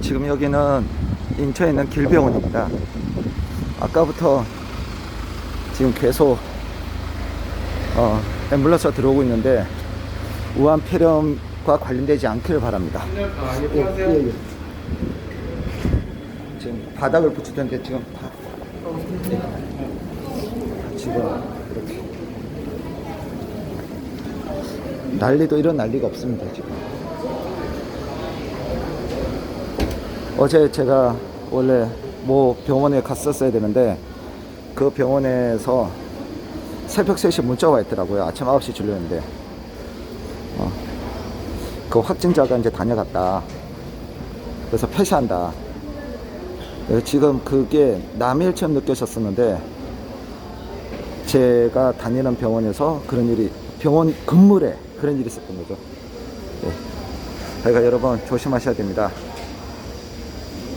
지금 여기는 인천에 있는 길병원입니다. 아까부터 지금 계속 어, 앰뷸런스가 들어오고 있는데 우한 폐렴과 관련되지 않기를 바랍니다. 아, 예, 예, 예. 지금 바닥을 붙이던데 지금 바, 예. 지금 이렇게 난리도 이런 난리가 없습니다 지금. 어제 제가 원래 뭐 병원에 갔었어야 되는데 그 병원에서 새벽 3시 문자가 와 있더라고요. 아침 9시 진료였는데. 어, 그 확진자가 이제 다녀갔다. 그래서 폐쇄한다. 지금 그게 남일처럼 느껴졌었는데 제가 다니는 병원에서 그런 일이 병원 건물에 그런 일이 있었던 거죠. 예. 그러니까 여러분 조심하셔야 됩니다.